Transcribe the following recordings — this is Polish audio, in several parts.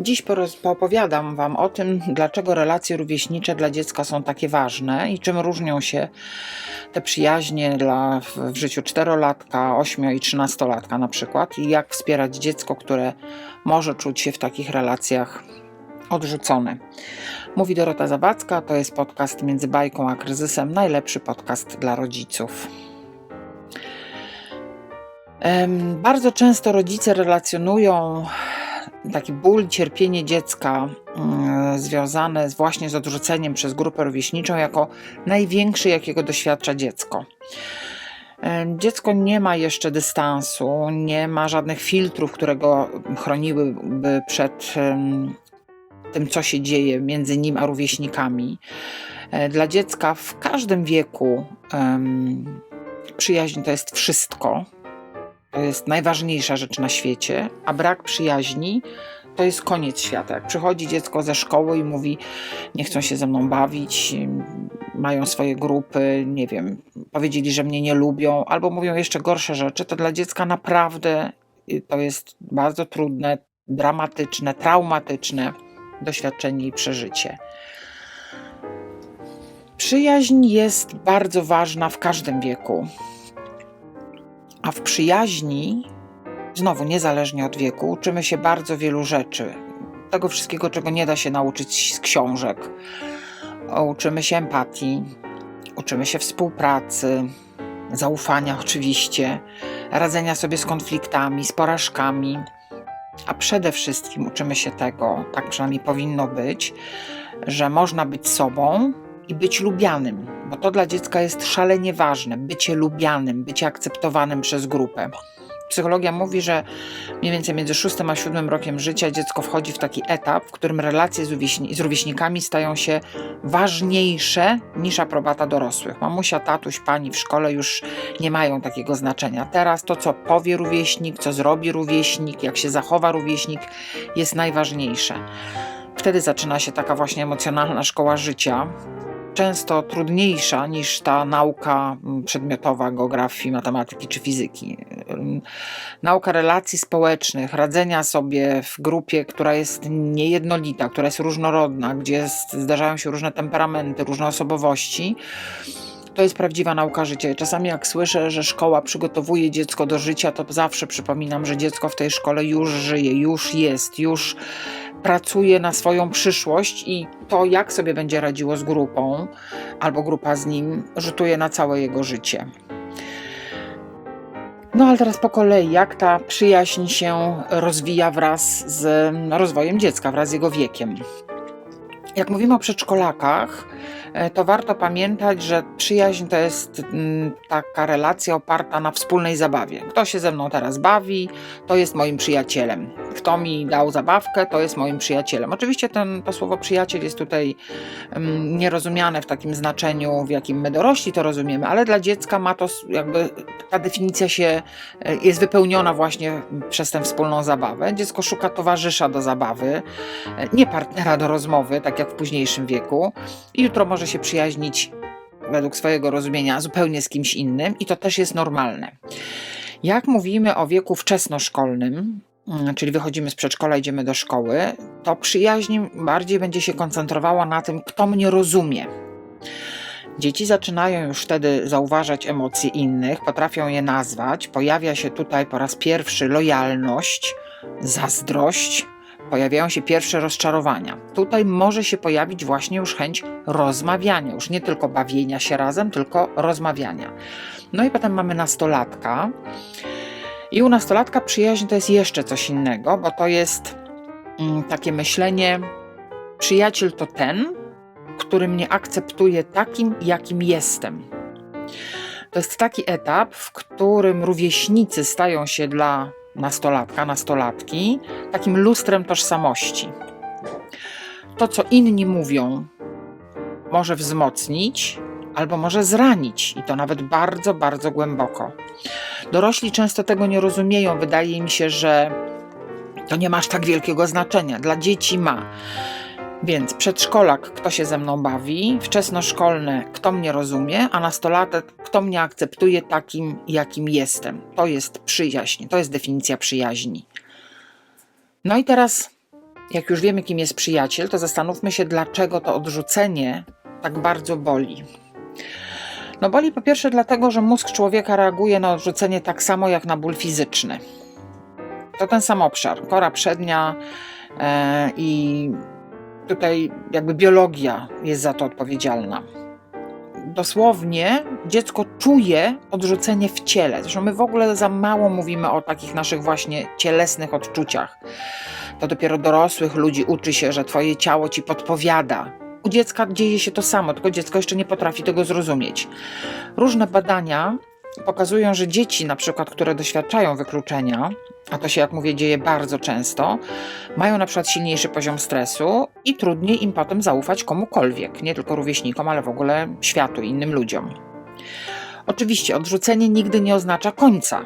Dziś poopowiadam Wam o tym, dlaczego relacje rówieśnicze dla dziecka są takie ważne i czym różnią się te przyjaźnie dla, w, życiu czterolatka, ośmio i trzynastolatka na przykład i jak wspierać dziecko, które może czuć się w takich relacjach odrzucone. Mówi Dorota Zawadzka, to jest podcast między bajką a kryzysem, najlepszy podcast dla rodziców. Bardzo często rodzice relacjonują taki ból, cierpienie dziecka mm, związane właśnie z odrzuceniem przez grupę rówieśniczą jako największy, jakiego doświadcza dziecko. Em, Dziecko nie ma jeszcze dystansu, nie ma żadnych filtrów, które go chroniłyby przed tym, co się dzieje między nim a rówieśnikami. E, Dla dziecka w każdym wieku przyjaźń to jest wszystko. To jest najważniejsza rzecz na świecie, a brak przyjaźni to jest koniec świata. Jak przychodzi dziecko ze szkoły i mówi, nie chcą się ze mną bawić, mają swoje grupy, nie wiem, powiedzieli, że mnie nie lubią, albo mówią jeszcze gorsze rzeczy, to dla dziecka naprawdę y, to jest bardzo trudne, dramatyczne, traumatyczne doświadczenie i przeżycie. Przyjaźń jest bardzo ważna w każdym wieku. A w przyjaźni, znowu niezależnie od wieku, uczymy się bardzo wielu rzeczy. Tego wszystkiego, czego nie da się nauczyć z książek. Uczymy się empatii, uczymy się współpracy, zaufania oczywiście, radzenia sobie z konfliktami, z porażkami. A przede wszystkim uczymy się tego, tak przynajmniej powinno być, że można być sobą i być lubianym, bo to dla dziecka jest szalenie ważne bycie lubianym, bycie akceptowanym przez grupę. Psychologia mówi, że mniej więcej między 6 a 7 rokiem życia dziecko wchodzi w taki etap, w którym relacje z, z rówieśnikami stają się ważniejsze niż aprobata dorosłych. Mamusia, tatuś, pani w szkole już nie mają takiego znaczenia. Teraz to, co powie rówieśnik, co zrobi rówieśnik, jak się zachowa rówieśnik, jest najważniejsze. Wtedy zaczyna się taka właśnie emocjonalna szkoła życia, często trudniejsza niż ta nauka przedmiotowa geografii, matematyki czy fizyki. Nauka relacji społecznych, radzenia sobie w grupie, która jest niejednolita, która jest różnorodna, gdzie zdarzają się różne temperamenty, różne osobowości. To jest prawdziwa nauka życia. Czasami jak słyszę, że szkoła przygotowuje dziecko do życia, to zawsze przypominam, że dziecko w tej szkole już żyje, już jest, już pracuje na swoją przyszłość i to, jak sobie będzie radziło z grupą albo grupa z nim, rzutuje na całe jego życie. No ale teraz po kolei, jak ta przyjaźń się rozwija wraz z rozwojem dziecka, wraz z jego wiekiem. Jak mówimy o przedszkolakach, e, to warto pamiętać, że przyjaźń to jest mm, taka relacja oparta na wspólnej zabawie. Kto się ze mną teraz bawi, to jest moim przyjacielem. Kto mi dał zabawkę, to jest moim przyjacielem. Oczywiście ten, to słowo przyjaciel jest tutaj mm, nierozumiane w takim znaczeniu, w jakim my dorośli to rozumiemy, ale dla dziecka ma to jakby ta definicja się e, jest wypełniona właśnie przez tę wspólną zabawę. Dziecko szuka towarzysza do zabawy, e, nie partnera do rozmowy, tak jak w późniejszym wieku. I jutro może się przyjaźnić według swojego rozumienia zupełnie z kimś innym i to też jest normalne. Jak mówimy o wieku wczesnoszkolnym, czyli wychodzimy z przedszkola, idziemy do szkoły, to przyjaźń bardziej będzie się koncentrowała na tym, kto mnie rozumie. Dzieci zaczynają już wtedy zauważać emocje innych, potrafią je nazwać. Pojawia się tutaj po raz pierwszy lojalność, zazdrość, pojawiają się pierwsze rozczarowania. Tutaj może się pojawić właśnie już chęć rozmawiania, już nie tylko bawienia się razem, tylko rozmawiania. No i potem mamy nastolatka. I u nastolatka przyjaźń to jest jeszcze coś innego, bo to jest mm, takie myślenie: przyjaciel to ten, który mnie akceptuje takim, jakim jestem. To jest taki etap, w którym rówieśnicy stają się dla nastolatka, nastolatki takim lustrem tożsamości. To, co inni mówią, może wzmocnić albo może zranić, i to nawet bardzo, bardzo głęboko. Dorośli często tego nie rozumieją. Wydaje im się, że to nie ma aż tak wielkiego znaczenia. Dla dzieci ma. Więc przedszkolak, kto się ze mną bawi, wczesnoszkolne, kto mnie rozumie, a nastolatek, kto mnie akceptuje takim, jakim jestem. To jest przyjaźń, to jest definicja przyjaźni. No i teraz jak już wiemy, kim jest przyjaciel, to zastanówmy się, dlaczego to odrzucenie tak bardzo boli. No boli po pierwsze dlatego, że mózg człowieka reaguje na odrzucenie tak samo jak na ból fizyczny. To ten sam obszar, kora przednia e, i tutaj jakby biologia jest za to odpowiedzialna. Dosłownie dziecko czuje odrzucenie w ciele. Zresztą my w ogóle za mało mówimy o takich naszych właśnie cielesnych odczuciach. To dopiero dorosłych ludzi uczy się, że twoje ciało ci podpowiada, u dziecka dzieje się to samo, tylko dziecko jeszcze nie potrafi tego zrozumieć. Różne badania pokazują, że dzieci, na przykład, które doświadczają wykluczenia, a to się, jak mówię, dzieje bardzo często, mają na przykład silniejszy poziom stresu i trudniej im potem zaufać komukolwiek, nie tylko rówieśnikom, ale w ogóle światu innym ludziom. Oczywiście odrzucenie nigdy nie oznacza końca.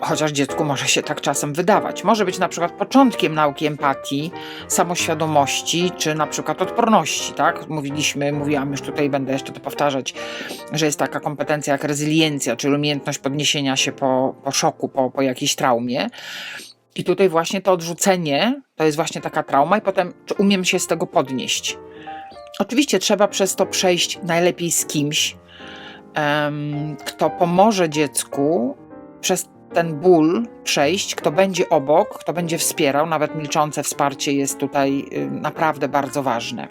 Chociaż dziecku może się tak czasem wydawać. Może być na przykład początkiem nauki empatii, samoświadomości, czy na przykład odporności, tak? Mówiliśmy, mówiłam już tutaj, będę jeszcze to powtarzać, że jest taka kompetencja jak rezyliencja, czyli umiejętność podniesienia się po, po szoku, po, po jakiejś traumie. I tutaj właśnie to odrzucenie to jest właśnie taka trauma, i potem czy umiem się z tego podnieść. Oczywiście trzeba przez to przejść najlepiej z kimś, um, kto pomoże dziecku przez ten ból przejść, kto będzie obok, kto będzie wspierał, nawet milczące wsparcie jest tutaj y, naprawdę bardzo ważne.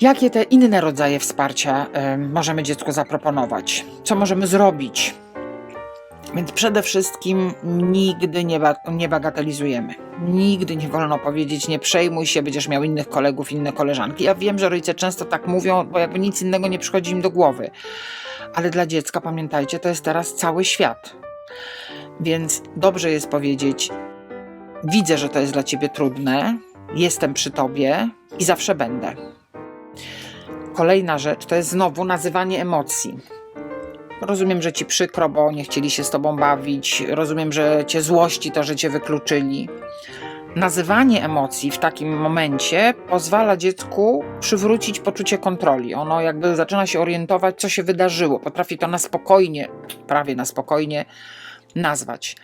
Jakie te inne rodzaje wsparcia możemy dziecku zaproponować? Co możemy zrobić? Więc przede wszystkim nigdy nie, ba nie bagatelizujemy. Nigdy nie wolno powiedzieć, nie przejmuj się, będziesz miał innych kolegów, inne koleżanki. Ja wiem, że rodzice często tak mówią, bo jakby nic innego nie przychodzi im do głowy ale dla dziecka, pamiętajcie, to jest teraz cały świat. Więc dobrze jest powiedzieć: Widzę, że to jest dla ciebie trudne, jestem przy tobie i zawsze będę. Kolejna rzecz to jest znowu nazywanie emocji. Rozumiem, że ci przykro, bo nie chcieli się z tobą bawić. Rozumiem, że cię złości to, że cię wykluczyli. Nazywanie emocji w takim momencie pozwala dziecku przywrócić poczucie kontroli. Ono jakby zaczyna się orientować, co się wydarzyło. Potrafi to na spokojnie, prawie na spokojnie nazwać.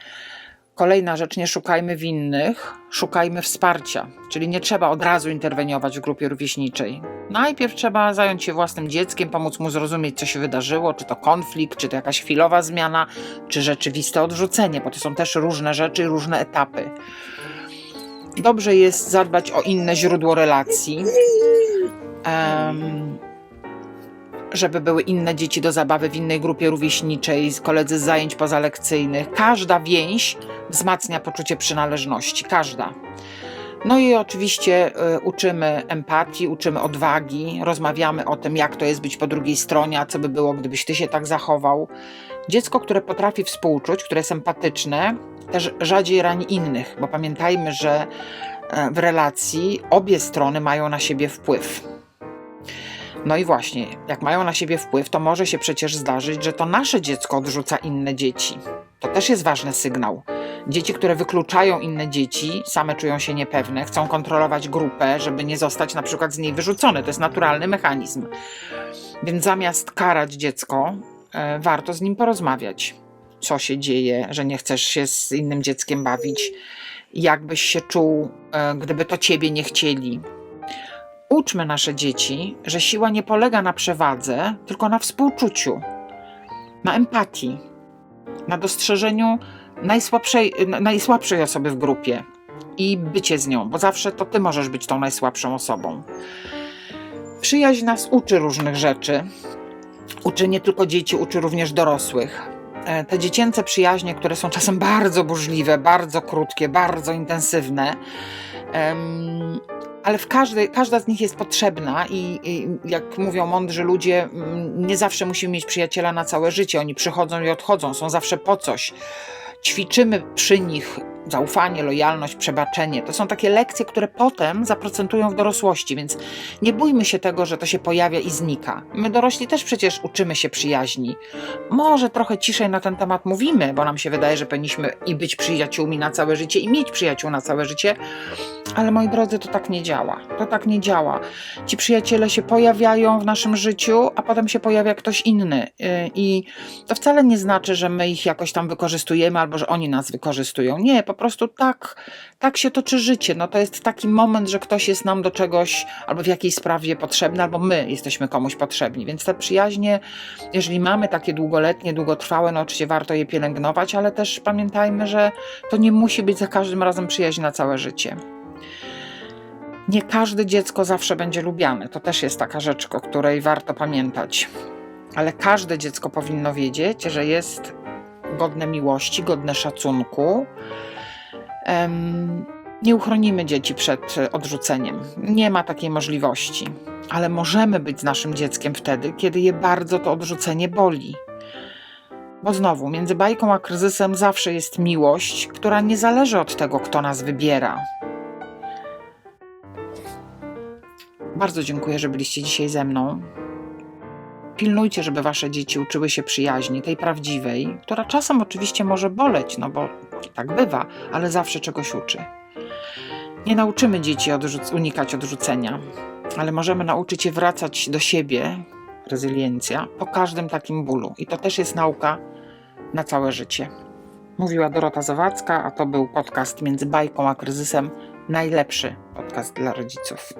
Kolejna rzecz, nie szukajmy winnych, szukajmy wsparcia, czyli nie trzeba od razu interweniować w grupie rówieśniczej. Najpierw trzeba zająć się własnym dzieckiem, pomóc mu zrozumieć, co się wydarzyło, czy to konflikt, czy to jakaś chwilowa zmiana, czy rzeczywiste odrzucenie, bo to są też różne rzeczy, różne etapy. Dobrze jest zadbać o inne źródło relacji. Żeby były inne dzieci do zabawy w innej grupie rówieśniczej, koledzy z zajęć pozalekcyjnych. Każda więź wzmacnia poczucie przynależności, każda. No i oczywiście y, uczymy empatii, uczymy odwagi, rozmawiamy o tym, jak to jest być po drugiej stronie, a co by było, gdybyś ty się tak zachował. Dziecko, które potrafi współczuć, które jest empatyczne, też rzadziej rani innych, bo pamiętajmy, że e, w relacji obie strony mają na siebie wpływ. No i właśnie, jak mają na siebie wpływ, to może się przecież zdarzyć, że to nasze dziecko odrzuca inne dzieci. To też jest ważny sygnał. Dzieci, które wykluczają inne dzieci, same czują się niepewne, chcą kontrolować grupę, żeby nie zostać na przykład z niej wyrzucone. To jest naturalny mechanizm. Więc zamiast karać dziecko, e, warto z nim porozmawiać co się dzieje, że nie chcesz się z innym dzieckiem bawić, jak byś się czuł, e, gdyby to ciebie nie chcieli. Uczmy nasze dzieci, że siła nie polega na przewadze, tylko na współczuciu, na empatii, na dostrzeżeniu najsłabszej, najsłabszej osoby w grupie i bycie z nią, bo zawsze to ty możesz być tą najsłabszą osobą. Przyjaźń nas uczy różnych rzeczy. Uczy nie tylko dzieci, uczy również dorosłych. E, te dziecięce przyjaźnie, które są czasem bardzo burzliwe, bardzo krótkie, bardzo intensywne, ale w każdej, każda z nich jest potrzebna i, i, jak mówią mądrzy ludzie, nie zawsze musimy mieć przyjaciela na całe życie. Oni przychodzą i odchodzą, są zawsze po coś. Ćwiczymy przy nich zaufanie, lojalność, przebaczenie. To są takie lekcje, które potem zaprocentują w dorosłości, więc nie bójmy się tego, że to się pojawia i znika. My dorośli też przecież uczymy się przyjaźni. Może trochę ciszej na ten temat mówimy, bo nam się wydaje, że powinniśmy i być przyjaciółmi na całe życie, i mieć przyjaciół na całe życie, ale moi drodzy, to tak nie działa. To tak nie działa. Ci przyjaciele się pojawiają w naszym życiu, a potem się pojawia ktoś inny. Y, I to wcale nie znaczy, że my ich jakoś tam wykorzystujemy albo że oni nas wykorzystują. Nie, po prostu tak, tak się toczy życie. No to jest taki moment, że ktoś jest nam do czegoś albo w jakiejś sprawie potrzebny, albo my jesteśmy komuś potrzebni. Więc te przyjaźnie, jeżeli mamy takie długoletnie, długotrwałe, no oczywiście warto je pielęgnować, ale też pamiętajmy, że to nie musi być za każdym razem przyjaźń na całe życie. Nie każde dziecko zawsze będzie lubiane. To też jest taka rzecz, o której warto pamiętać. Ale każde dziecko powinno wiedzieć, że jest godne miłości, godne szacunku. Nie uchronimy dzieci przed odrzuceniem. Nie ma takiej możliwości. Ale możemy być z naszym dzieckiem wtedy, kiedy je bardzo to odrzucenie boli. Bo znowu, między bajką a kryzysem zawsze jest miłość, która nie zależy od tego, kto nas wybiera. Bardzo dziękuję, że byliście dzisiaj ze mną. Pilnujcie, żeby wasze dzieci uczyły się przyjaźni, tej prawdziwej, która czasem oczywiście może boleć, no bo tak bywa, ale zawsze czegoś uczy. Nie nauczymy dzieci odrzuc- unikać odrzucenia, ale możemy nauczyć je wracać do siebie, rezyliencja, po każdym takim bólu. I to też jest nauka na całe życie. Mówiła Dorota Zawadzka, a to był podcast między bajką a kryzysem. Najlepszy podcast dla rodziców.